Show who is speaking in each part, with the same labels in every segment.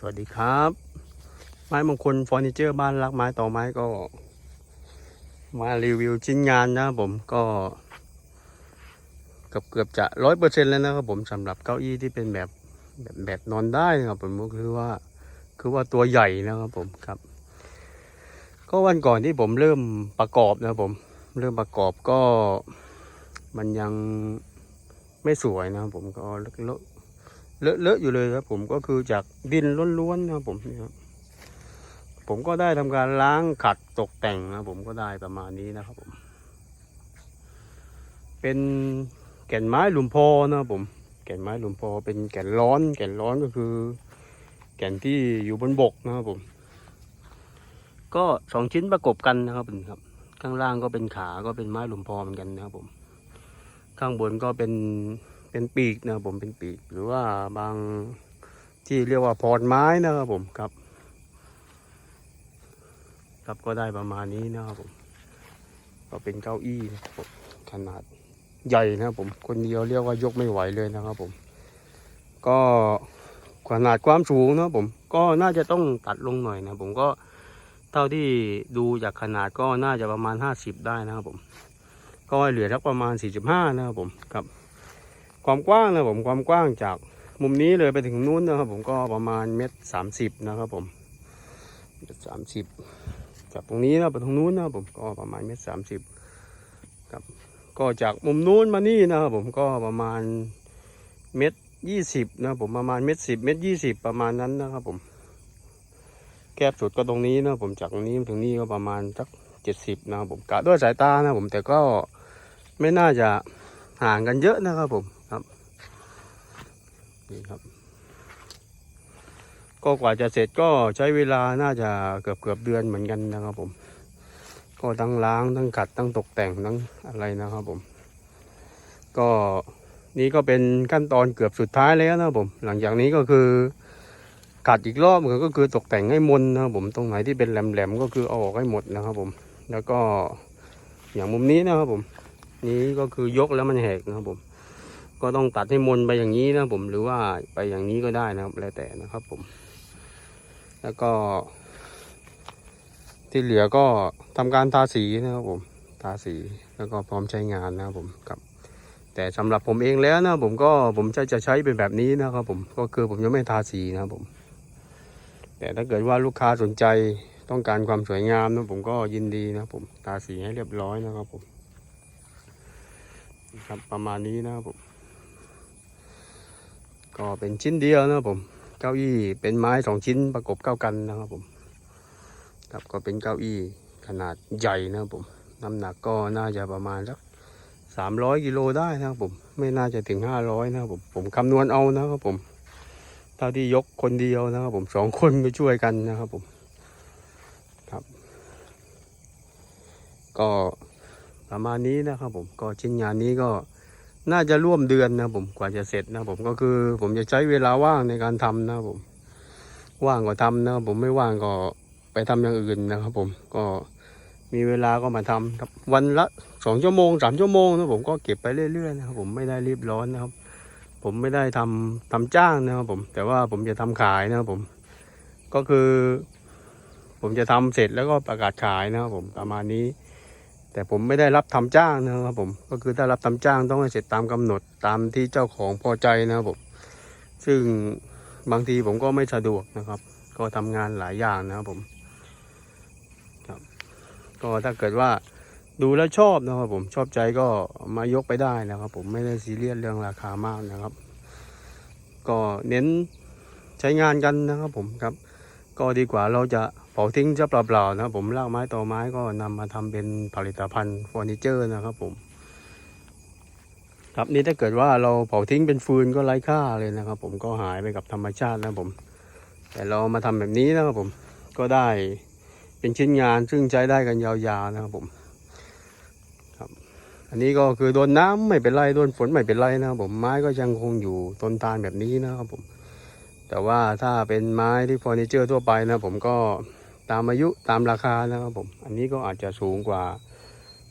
Speaker 1: สวัสดีครับ ไม้มงคลเฟอร์นิเจอร์บ้านรักไม้ต่อไม้ก็ มารีวิวชิ้นงานนะผมก็เกือบเกือบจะร้อยเปอร์เซ็นต์แล้วนะครับผมสำหรับเก้าอี้ที่เป็นแบบแบบแบบนอนได้นะครับผมก็คือว่าคือว่าตัวใหญ่นะครับผมครับ ก็วันก่อนที่ผมเริ่มประกอบนะครับผม เริ่มประกอบก็มันยังไม่สวยนะครับผมก็ เลอะเลอยู่เลยครับ ผมก็คือจากดินล้วนๆนะครับผมนี่ครับผมก็ได้ทำการล้างขัดตกแต่งนะผมก็ได้ประมาณนี้นะครับผม เป็นแก่นไม้หลุมพอนะผม แก่นไม้หลุมพอเป็นแก่นร้อน แก่นร้อนก็คือ แก่นที่อยู่บนบกนะครับผม ก็สองชิ้นประกบกันนะครับผมครับ ข้างล่างก็เป็นขาก็เป็นไม้หลุมพอเหมือนกันนะครับผม ข้างบนก็เป็น เป็นปีกนะครับผมเป็นปีก หรือว่าบางที่เรียกว่าพรไม้นะครับผมครับ ครับก็ได้ประมาณนี้นะครับผม ก็เป็นเก้าอี้นะครับผมขนาดใหญ่นะครับผมคนเดียวเรียกว่ายกไม่ไหวเลยนะครับผม ก็ขนาดความสูงนะครับผมก็น่าจะต้องตัดลงหน่อยนะผมก็เท่าที่ดูจากขนาดก็น่าจะประมาณ 50 ได้นะครับผม ก็เหลือสักประมาณ 45 นะครับผมครับ ความกว้างนะผมความกว้างจากมุมนี้เลยไปถึงนู้นนะครับผมก็ประมาณเมตรสามสิบนะครับผมเมตรสามสิบจากตรงนี้นะไปตรงนู้นนะครับผมก็ประมาณเมตรสามสิบครับก็จากมุมนู้นมานี่นะครับผมก็ประมาณเมตรยี่สิบนะผมประมาณเมตรสิบเมตรยี่สิบประมาณนั้นนะครับผม แคบสุดก็ตรงนี้นะผมจากตรงนี้ถึงนี่ก็ประมาณสักเจ็ดสิบนะครับผมกะด้วยสายตานะผมแต่ก็ไม่น่าจะห่างกันเยอะนะครับผม นี่ครับ ก็กว่าจะเสร็จก็ใช้เวลาน่าจะเกือบเกือบเดือนเหมือนกันนะครับผม ก็ทั้งล้างทั้งขัดทั้งตกแต่งทั้งอะไรนะครับผม ก็นี่ก็เป็นขั้นตอนเกือบสุดท้ายแล้วนะครับผม หลังจากนี้ก็คือขัดอีกรอบก็คือตกแต่งให้มนนะครับผมตรงไหนที่เป็นแหลมๆก็คือเอาออกให้หมดนะครับผม แล้วก็อย่างมุมนี้นะครับผม นี้ก็คือยกแล้วมันแหกนะครับผม ก็ต้องตัดให้มนไปอย่างนี้นะผมหรือว่าไปอย่างนี้ก็ได้นะครับ แล้วแต่นะครับผม แล้วก็ ที่เหลือก็ทำการทาสีนะครับผม ทาสีแล้วก็พร้อมใช้งานนะครับผมครับแต่สำหรับผมเองแล้วนะผมก็ผมจะจะใช้เป็นแบบนี้นะครับ ผมก็คือผมยังไม่ทาสีนะครับผม แต่ถ้าเกิดว่าลูกค้าสนใจต้องการความสวยงามนะผมก็ยินดีนะครับผมทาสีให้เรียบร้อยนะครับผมครับประมาณนี้นะครับผม ก็เป็นชิ้นเดียวนะครับผม เก้าอี้เป็นไม้สองชิ้นประกบเข้ากันนะครับผม ครับก็เป็นเก้าอี้ขนาดใหญ่นะครับผม น้ำหนักก็น่าจะประมาณสักสามร้อยกิโลได้นะครับผม ไม่น่าจะถึงห้าร้อยนะครับผม ผมคำนวณเอานะครับผม เท่าที่ยกคนเดียวนะครับผมสองคนไปช่วยกันนะครับผม ครับ ก็ประมาณนี้นะครับผม ก็ชิ้นงานนี้ก็ น่าจะร่วมเดือนนะผมกว่าจะเสร็จนะผมก็คือ ผมจะใช้เวลาว่างในการทำนะผม ว่างก็ทำนะผมไม่ว่างก็ไปทำอย่างอื่นนะครับ ผมก็มีเวลาก็มาทำครับวันละสองชั่วโมงสามชั่วโมงนะผมก็เก็บไปเรื่อยๆนะครับผมไม่ได้รีบร้อนนะครับ ผมไม่ได้ทำทำจ้างนะครับผม แต่ว่าผมจะทำขายนะครับผม ก็คือ ผมจะทำเสร็จแล้วก็ประกาศขายนะครับผมประมาณนี้ แต่ผมไม่ได้รับทำจ้างนะครับผม ก็คือถ้ารับทำจ้างต้องให้เสร็จตามกำหนดตามที่เจ้าของพอใจนะครับผม ซึ่งบางทีผมก็ไม่สะดวกนะครับ ก็ทำงานหลายอย่างนะครับผมครับก็ถ้าเกิดว่าดูแล้วชอบนะครับผมชอบใจก็มายกไปได้นะครับ ผมไม่ได้ซีเรียสเรื่องราคามากนะครับ ก็เน้นใช้งานกันนะครับผมครับ ก็ดีกว่าเราจะ ผาทิ้งจะเปล่าๆนะครับผมรากไม้ต่อไม้ก็นำมาทำเป็นผลิตภัณฑ์เฟอร์นิเจอร์นะครับผม ครับนี่ถ้าเกิดว่าเราเผาทิ้งเป็นฟืนก็ไร้ค่าเลยนะครับ ผมก็หายไปกับธรรมชาตินะครับผม แต่เรามาทำแบบนี้นะครับผมก็ได้เป็นชิ้นงานซึ่งใช้ได้กันยาวๆนะครับผมครับอันนี้ก็คือโดนน้ำไม่เป็นไรโดนฝนไม่เป็นไรนะครับผมไม้ก็ยังคงอยู่ทนทานแบบนี้นะครับผม แต่ว่าถ้าเป็นไม้ที่เฟอร์นิเจอร์ทั่วไปนะผมก็ ตามอายุตามราคานะครับผม อันนี้ก็อาจจะสูงกว่า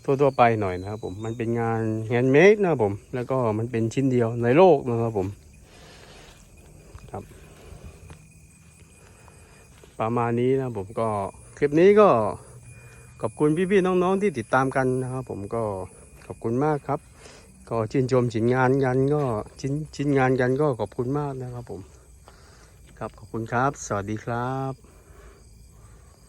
Speaker 1: ทั่วๆไปหน่อยนะครับผม มันเป็นงานแฮนด์เมดนะครับผม แล้วก็มันเป็นชิ้นเดียวในโลกนะครับผม ครับ ประมาณนี้นะผมก็คลิปนี้ก็ขอบคุณพี่ๆน้องๆที่ติดตามกันนะครับ ผมก็ขอบคุณมากครับ ก็ชื่นชมชิ้นงานกันก็ชิ้นชิ้นงานกันก็ขอบคุณมากนะครับผม ครับขอบคุณครับ สวัสดีครับ